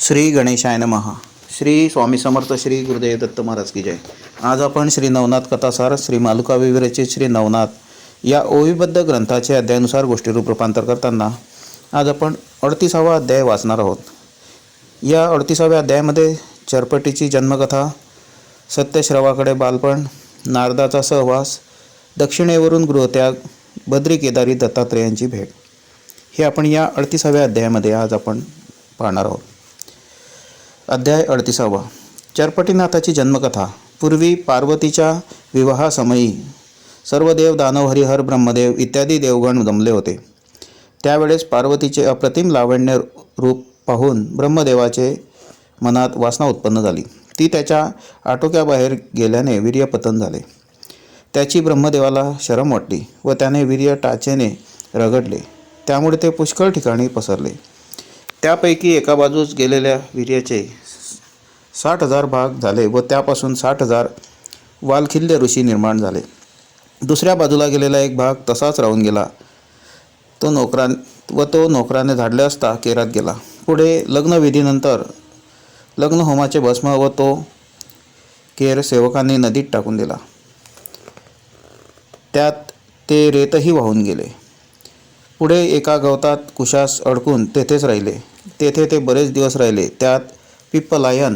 श्री गणेशाय महा श्री स्वामी समर्थ श्री गुरुदेव दत्त महाराज की जय. आज आपण श्री नवनाथ कथासार श्री मालुका विविरचित श्री नवनाथ या ओवीबद्ध ग्रंथाचे अध्यायानुसार गोष्टीरूप रूपांतर करताना आज आपण अडतीसावा अध्याय वाचणार आहोत. या अडतीसाव्या अध्यायामध्ये चरपटीची जन्मकथा सत्यश्रवाकडे बालपण नारदाचा सहवास दक्षिणेवरून गृहत्याग बद्री केदारी दत्तात्रेयांची भेट. हे आपण या अडतीसाव्या अध्यायामध्ये आज आपण पाहणार आहोत. अध्याय अडतीसावा. चरपटीनाथाची जन्मकथा. पूर्वी पार्वतीच्या विवाहासमयी सर्व देव दानव हरिहर ब्रह्मदेव इत्यादी देवगण जमले होते. त्यावेळेस पार्वतीचे अप्रतिम लावण्य रूप पाहून ब्रह्मदेवाचे मनात वासना उत्पन्न झाली. ती त्याच्या आटोक्याबाहेर गेल्याने वीर्यपतन झाले. त्याची ब्रह्मदेवाला शरम वाटली व त्याने वीर्य टाचेने रगडले. त्यामुळे ते पुष्कळ ठिकाणी पसरले. त्यापैकी एका बाजूस गेलेल्या वीर्याचे साठ हजार भाग झाले व त्यापासून साठ हजार वालखिल्य ऋषी निर्माण झाले. दुसऱ्या बाजूला गेलेला एक भाग तसाच राहून गेला. तो नोकरा व तो नोकराने झाडले असता केरात गेला. पुढे लग्नविधीनंतर लग्न होमाचे भस्म व तो केर सेवकांनी नदीत टाकून दिला. त्यात ते रेतही वाहून गेले. पुढे एका गवतात कुशास अडकून तेथेच राहिले. तेथे ते बरेच दिवस राहिले. त्यात पिप्पलायन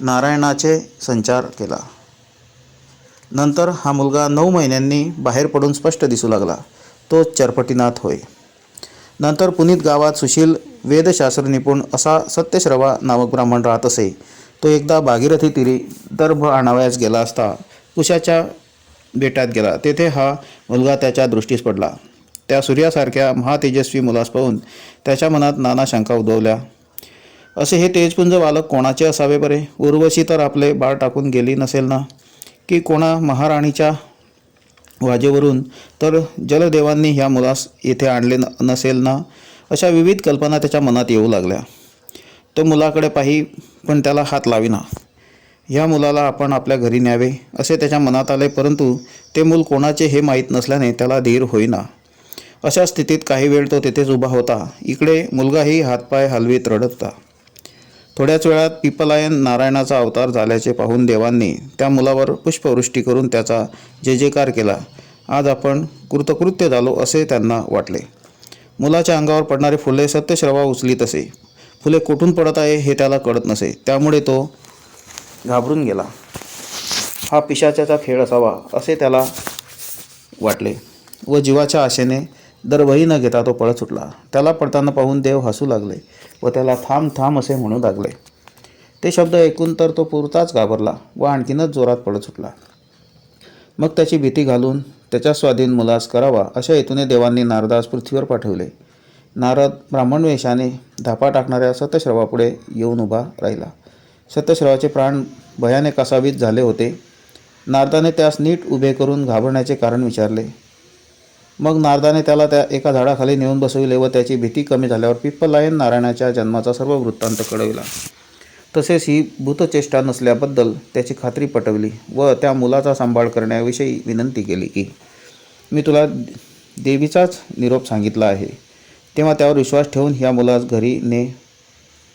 नारायणाचे संचार केला. नंतर हा मुलगा नऊ महिन्यांनी बाहेर पडून स्पष्ट दिसू लागला. तो चरपटीनाथ होय. नंतर पुनीत गावात सुशील वेदशास्त्र निपुण असा सत्यश्रवा नामक ब्राह्मण राहत असे. तो एकदा भागीरथी तिरी दर्भ आणावयास गेला असता कुशाच्या बेटात गेला. तेथे हा मुलगा त्याच्या दृष्टीस पडला. त्या सूर्यासारख्या महातेजस्वी मुलास पाहून त्याच्या मनात नाना शंका उद्भवल्या. असे हे तेजपुंज बालक कोणाचे असावे बरे? उर्वशी तर आपले बाळ टाकून गेली नसेल ना? की कोणा महाराणीच्या वाजेवरून तर जलदेवांनी ह्या मुलास येथे आणले न नसेल ना? अशा विविध कल्पना त्याच्या मनात येऊ लागल्या. तो मुलाकडे पाही पण त्याला हात लाविना. ह्या मुलाला आपण आपल्या घरी न्यावे असे त्याच्या मनात आले परंतु ते मूल कोणाचे हे माहीत नसल्याने त्याला धीर होईना. अशा स्थितीत काही वेळ तो तेथेच उभा होता. इकडे मुलगाही हातपाय हलवीत रडत. होता थोड्याच वेळात पिपलायन नारायणाचा अवतार झाल्याचे पाहून देवांनी त्या मुलावर पुष्पवृष्टी करून त्याचा जे जेकार केला. आज आपण कृतकृत्य झालो असे त्यांना वाटले. मुलाच्या अंगावर पडणारे फुले सत्यश्रवा उचलीत असे फुले कुठून पडत आहे हे त्याला कळत नसे. त्यामुळे तो घाबरून गेला. हा पिशाच्याचा खेळ असावा असे त्याला वाटले व जीवाच्या आशेने दरवही न घेता तो पळत सुटला. त्याला पडताना पाहून देव हसू लागले व त्याला थांब थांब असे म्हणू लागले. ते शब्द ऐकून तर तो पुरताच घाबरला व आणखीनच जोरात पळत सुटला. मग त्याची भीती घालून त्याच्या स्वाधीन मुलास करावा अशा हेतूने देवांनी नारदास पृथ्वीवर पाठवले. नारद ब्राह्मण वेशाने धापा टाकणाऱ्या सतश्रवापुढे येऊन उभा राहिला. सत्यश्रवाचे प्राण भयाने कसावीत झाले होते. नारदाने त्यास नीट उभे करून घाबरण्याचे कारण विचारले. मग नारदाने त्याला त्या एका झाडाखाली नेऊन बसविले व त्याची भीती कमी झाल्यावर पिप्पलायन नारायणाच्या जन्माचा सर्व वृत्तांत कळविला. तसेच ही भूतचेष्टा नसल्याबद्दल त्याची खात्री पटवली व त्या मुलाचा सांभाळ करण्याविषयी विनंती केली की मी तुला देवीचाच निरोप सांगितला आहे. तेव्हा त्यावर विश्वास ठेवून ह्या मुलास घरी ने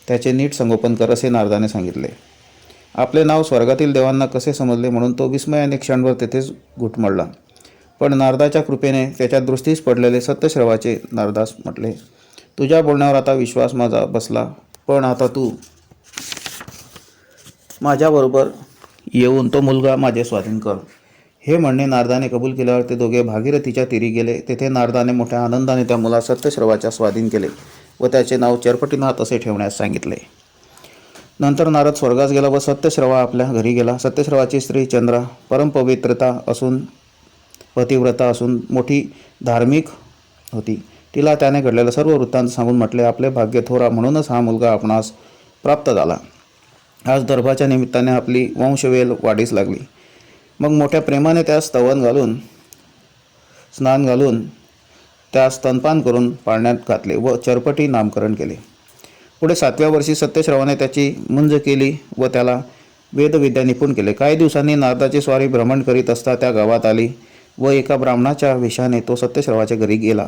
त्याचे नीट संगोपन कर असे नारदाने सांगितले. आपले नाव स्वर्गातील देवांना कसे समजले? म्हणून तो विस्मयाने क्षणभर तेथेच घुटमळला. पण नारदाच्या कृपेने त्याच्या दृष्टीस पडलेले सत्यश्रवाचे नारदास म्हटले तुझ्या बोलण्यावर आता विश्वास माझा बसला पण आता तू माझ्याबरोबर येऊन तो मुलगा माझे स्वाधीन कर. हे म्हणणे नारदाने कबूल केल्यावर ते दोघे भागीरथीच्या तीरी गेले. तेथे नारदाने मोठ्या आनंदाने त्या मुला सत्यश्रवाच्या स्वाधीन केले व त्याचे नाव चरपटीनाथ असे ठेवण्यास सांगितले. नंतर नारद स्वर्गास गेला व सत्यश्रवा आपल्या घरी गेला. सत्यश्रवाची स्त्री चंद्रा परमपवित्रता असून पतिव्रता असून मोठी धार्मिक होती. तिला त्याने घडलेलं सर्व वृत्तांत सांगून म्हटले आपले भाग्य थोरा म्हणूनच हा मुलगा आपणास प्राप्त झाला. आज दर्भाच्या निमित्ताने आपली वंशवेल वाढीस लागली. मग मोठ्या प्रेमाने त्यास स्तवन घालून स्नान घालून त्यास स्तनपान करून पाळण्यात घातले व चरपटी नामकरण केले. पुढे सातव्या वर्षी सत्यश्रवाने त्याची मुंज केली व त्याला वेदविद्या निपुण केले. काही दिवसांनी नारदाची स्वारी भ्रमण करीत असता त्या गावात आली. व एका ब्राह्मणाच्या वेशाने तो सत्यश्रवाच्या घरी गेला.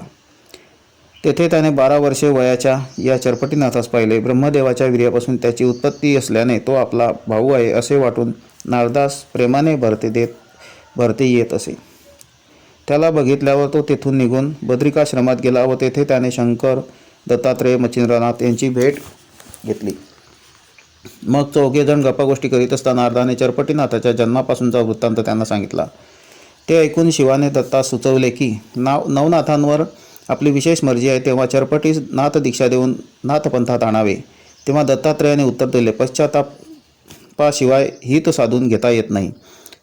तेथे त्याने बारा वर्षे वयाच्या या चरपटीनाथास पाहिले. ब्रह्मदेवाच्या वीर्यापासून त्याची उत्पत्ती असल्याने तो आपला भाऊ आहे असे वाटून नारदास प्रेमाने भरते देत भरते येत असे. त्याला बघितल्यावर तो तेथून निघून बद्रिकाश्रमात गेला व तेथे त्याने शंकर दत्तात्रेय मच्छिंद्रनाथ यांची भेट घेतली. मग चौघेजण गप्पागोष्टी करीत असता नारदाने चरपटीनाथाच्या जन्मापासूनचा वृत्तांत त्यांना सांगितला. ते ऐकून शिवाने दत्तास सुचवले की नाव नवनाथांवर आपली विशेष मर्जी आहे तेव्हा चरपटीस नाथ दीक्षा देऊन नाथपंथात आणावे. तेव्हा दत्तात्रेयाने उत्तर दिले पश्चातापाशिवाय हित साधून घेता येत नाही.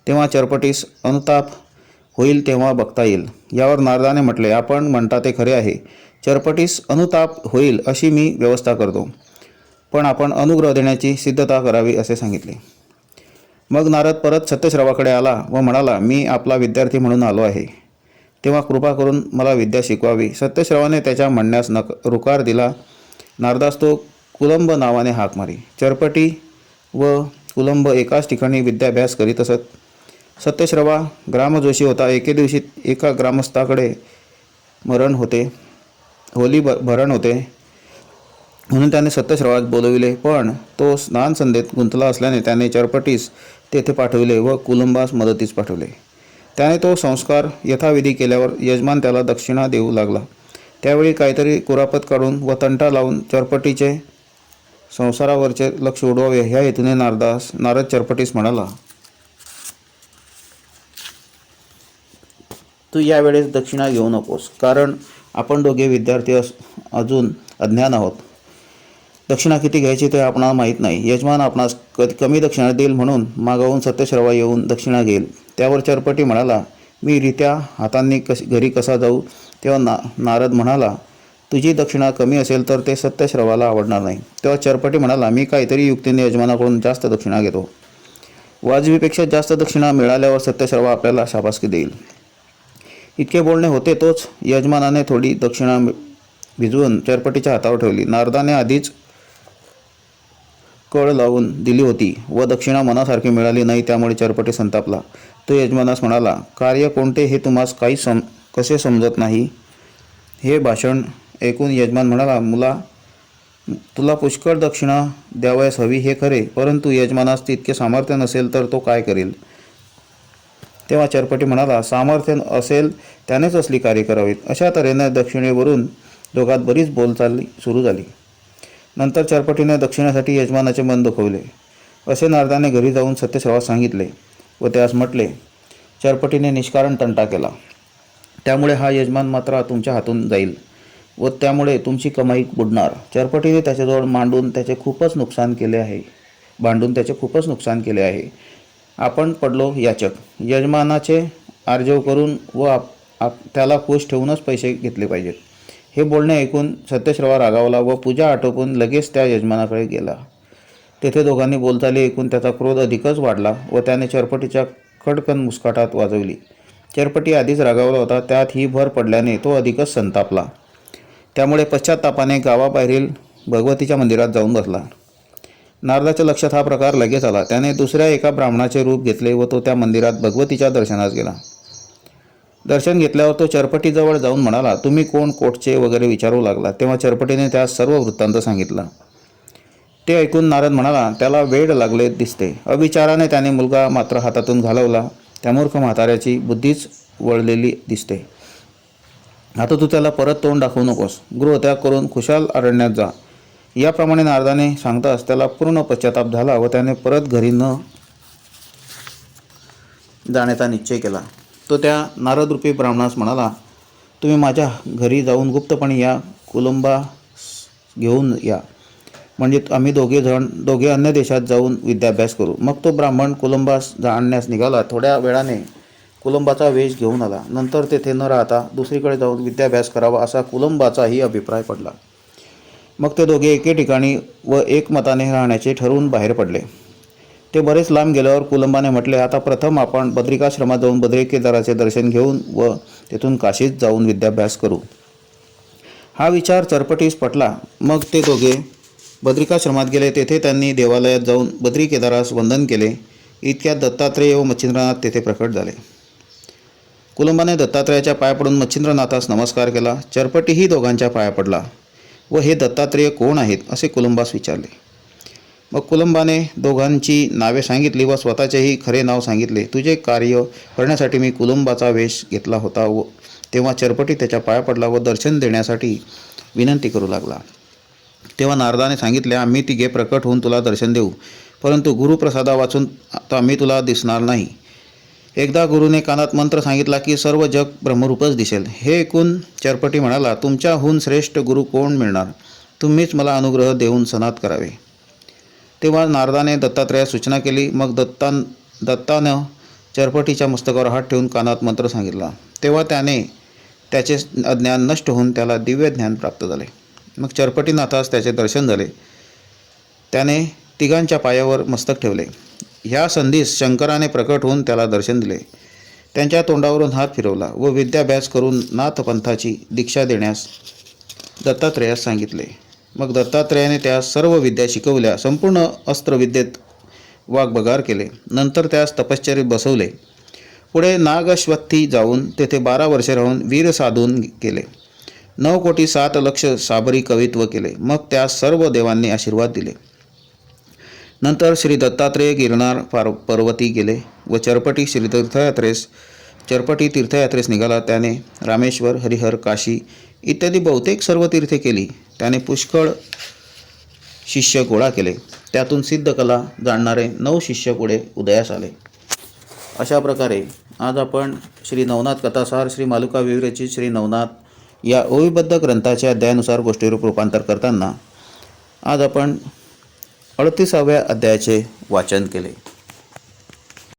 तेव्हा चरपटीस अनुताप होईल तेव्हा बघता येईल. यावर नारदाने म्हटले आपण म्हणता ते खरे आहे. चरपटीस अनुताप होईल अशी मी व्यवस्था करतो. पण आपण अनुग्रह देण्याची सिद्धता करावी असे सांगितले. मग नारद परत सत्यश्रवाकडे आला व म्हणाला मी आपला विद्यार्थी म्हणून आलो आहे. तेव्हा कृपा करून मला विद्या शिकवावी. सत्यश्रवाने त्याच्या म्हणण्यास नक रुकार दिला. नारदास तो कुलंब नावाने हाक मारी. चरपटी व कुलंब एकाच ठिकाणी विद्याभ्यास करीत असत. सत्यश्रवा ग्रामजोशी होता. एके दिवशी एका ग्रामस्थाकडे मरण होते. होली भ भरण होते. म्हणून त्याने सत्यश्रवास बोलविले. पण तो स्नान संध्येत गुंतला असल्याने त्याने चरपटीस तेथे पाठविले व कुलंबास मदतीस पाठवले. त्याने तो संस्कार यथाविधी केल्यावर यजमान त्याला दक्षिणा देऊ लागला. त्यावेळी काहीतरी कुरापत काढून व तंटा लावून चरपटीचे संसारावरचे लक्ष उडवावे ह्या हेतूने नारदास नारद चरपटीस म्हणाला तू यावेळेस दक्षिणा घेऊ नकोस कारण आपण दोघे विद्यार्थी अस अजून अज्ञान आहोत. दक्षिणा किती घ्यायची ते आपणाला माहीत नाही. यजमान आपणास क कमी दक्षिणा देईल म्हणून मागवून सत्यश्रवा येऊन दक्षिणा घेईल. त्यावर चरपटी म्हणाला मी रित्या हातांनी कश घरी कसा जाऊ? तेव्हा ना नारद म्हणाला तुझी दक्षिणा कमी असेल तर ते सत्यश्रवाला आवडणार नाही. तेव्हा चरपटी म्हणाला मी काहीतरी युक्तीने यजमानाकडून जास्त दक्षिणा घेतो. वाजवीपेक्षा जास्त दक्षिणा मिळाल्यावर सत्यश्रवा आपल्याला शाबासकी देईल. इतके बोलणे होते तोच यजमानाने थोडी दक्षिणा भिजवून चरपटीच्या हातावर ठेवली. नारदाने आधीच कळ लावून दिली होती व दक्षिणा मनासारखी मिळाली नाही त्यामुळे चरपटे संतापला. तो यजमानास म्हणाला कार्य कोणते हे तुम्हास काही सम कसे समजत नाही? हे भाषण ऐकून यजमान म्हणाला मुला तुला पुष्कळ दक्षिणा द्यावयास हवी हे खरे परंतु यजमानास तितके सामर्थ्य नसेल तर तो काय करेल? तेव्हा चरपटी म्हणाला सामर्थ्य असेल त्यानेच असली कार्य करावीत. अशा तऱ्हेने दक्षिणेवरून दोघात बरीच बोलचाली सुरू झाली. नंतर चरपटीने दक्षिणेसाठी यजमानाचे मन दुखवले. असे नारदाने घरी जाऊन सत्यश्रवास सांगितले व त्यास म्हटले चरपटीने निष्कारण तंटा केला. त्यामुळे हा यजमान मात्र तुमच्या हातून जाईल व त्यामुळे तुमची कमाई बुडणार. चरपटीने त्याच्याजवळ मांडून त्याचे खूपच नुकसान केले आहे. भांडून त्याचे खूपच नुकसान केले आहे. आपण पडलो याचक. यजमानाचे आर्जव करून व आप, आप त्याला खुश ठेवूनच पैसे घेतले पाहिजेत. हे बोलणे ऐकून सत्यश्रवा रागावला व पूजा आटोपून लगेच त्या यजमानाकडे गेला. तेथे दोघांनी बोलचाली ऐकून त्याचा क्रोध अधिकच वाढला व त्याने चरपटीच्या खडकन मुस्काटात वाजवली. चरपटी आधीच रागावला होता त्यात ही भर पडल्याने तो अधिकच संतापला. त्यामुळे पश्चातापाने गावाबाहेरील भगवतीच्या मंदिरात जाऊन बसला. नारदाच्या लक्षात हा प्रकार लगेच आला. त्याने दुसऱ्या एका ब्राह्मणाचे रूप घेतले व तो त्या मंदिरात भगवतीच्या दर्शनास गेला. दर्शन घेतल्यावर तो चरपटीजवळ जाऊन म्हणाला तुम्ही कोण? कोटचे वगैरे विचारू लागला. तेव्हा चरपटीने त्यास सर्व वृत्तांत सांगितला. ते ऐकून नारद म्हणाला त्याला वेड लागले दिसते. अविचाराने त्याने मुलगा मात्र हातातून घालवला. त्या मूर्ख म्हाताऱ्याची बुद्धीच वळलेली दिसते. आता तू त्याला परत तोंड दाखवू नकोस. गृहत्याग करून खुशाल अरण्यात जा. याप्रमाणे नारदाने सांगताच त्याला पूर्ण पश्चाताप झाला व त्याने परत घरी न जाण्याचा निश्चय केला. तो त्या नारदरूपी ब्राह्मणास म्हणाला तुम्ही माझ्या घरी जाऊन गुप्तपणे या कुलंबा घेऊन या. म्हणजे आम्ही दोघे जण दोघे अन्य देशात जाऊन विद्याभ्यास करू. मग तो ब्राह्मण कुलंबास जाणण्यास निघाला. थोड्या वेळाने कुलंबाचा वेश घेऊन आला. नंतर तेथे न राहता दुसरीकडे जाऊन विद्याभ्यास करावा असा कुलंबाचाही अभिप्राय पडला. मग ते दोघे एके ठिकाणी व एकमताने राहण्याचे ठरवून बाहेर पडले. ते बरेच लांब गेल्यावर कुलंबाने म्हटले आता प्रथम आपण बद्रिकाश्रमात जाऊन बद्री केदाराचे दर्शन घेऊन व तेथून काशीत जाऊन विद्याभ्यास करू. हा विचार चरपटीस पटला. मग ते दोघे बद्रिकाश्रमात गेले. तेथे त्यांनी देवालयात जाऊन बद्री केदारास वंदन केले. इतक्यात दत्तात्रेय व मच्छिंद्रनाथ तेथे प्रकट झाले. कुलंबाने दत्तात्रेयाच्या पाया पडून मच्छिंद्रनाथास नमस्कार केला. चरपटीही दोघांच्या पाया पडला. व हे दत्तात्रेय कोण आहेत? असे कुलंबास विचारले. मग कुलंबाने दोघांची नावे सांगितली व स्वतःचेही खरे नाव सांगितले. तुझे कार्य करण्यासाठी मी कुलंबाचा वेश घेतला होता व तेव्हा चरपटी त्याच्या पाया पडला व दर्शन देण्यासाठी विनंती करू लागला. तेव्हा नारदाने सांगितले आम्ही तिघे प्रकट होऊन तुला दर्शन देऊ. परंतु गुरुप्रसादा वाचून आता मी तुला दिसणार नाही. एकदा गुरुने कानात मंत्र सांगितला की सर्व जग ब्रह्मरूपच दिसेल. हे ऐकून चरपटी म्हणाला तुमच्याहून श्रेष्ठ गुरु कोण मिळणार? तुम्हीच मला अनुग्रह देऊन सनात करावे. तेव्हा नारदाने दत्तात्रेयास सूचना केली. मग दत्तान दत्तानं चरपटीच्या मस्तकावर हात ठेवून कानात मंत्र सांगितला. तेव्हा त्याने त्याचे अज्ञान नष्ट होऊन त्याला दिव्य ज्ञान प्राप्त झाले. मग चरपटीनाथास त्याचे दर्शन झाले. त्याने तिघांच्या पायावर मस्तक ठेवले. ह्या संधीस शंकराने प्रकट होऊन त्याला दर्शन दिले. त्यांच्या तोंडावरून हात फिरवला व विद्याभ्यास करून नाथपंथाची दीक्षा देण्यास दत्तात्रेयास सांगितले. मग दत्तात्रेयाने त्या सर्व विद्या शिकवल्या संपूर्ण अस्त्रविद्येत वाघबगार केले. नंतर त्यास तपश्चर्य बसवले. पुढे नागश्वत्थी जाऊन तेथे बारा वर्षे राहून वीर साधून केले. नऊ कोटी सात लक्ष साबरी कवित्व केले. मग त्यास सर्व देवांनी आशीर्वाद दिले. नंतर श्री दत्तात्रेय गिरणार पार पर्वती गेले व चरपटी श्री तीर्थयात्रेस चरपटी तीर्थयात्रेस निघाला. त्याने रामेश्वर हरिहर काशी इत्यादी बहुतेक सर्व तीर्थे केली. त्याने पुष्कळ शिष्य गोळा केले. त्यातून सिद्धकला जाणणारे नऊ शिष्य पुढे उदयास आले. अशा प्रकारे आज आपण श्री नवनाथ कथासार श्री मालुका विवरेची श्री नवनाथ या ओविबद्ध ग्रंथाच्या अध्यायानुसार गोष्टीरूप रूपांतर करताना आज आपण अडतीसाव्या अध्यायाचे वाचन केले.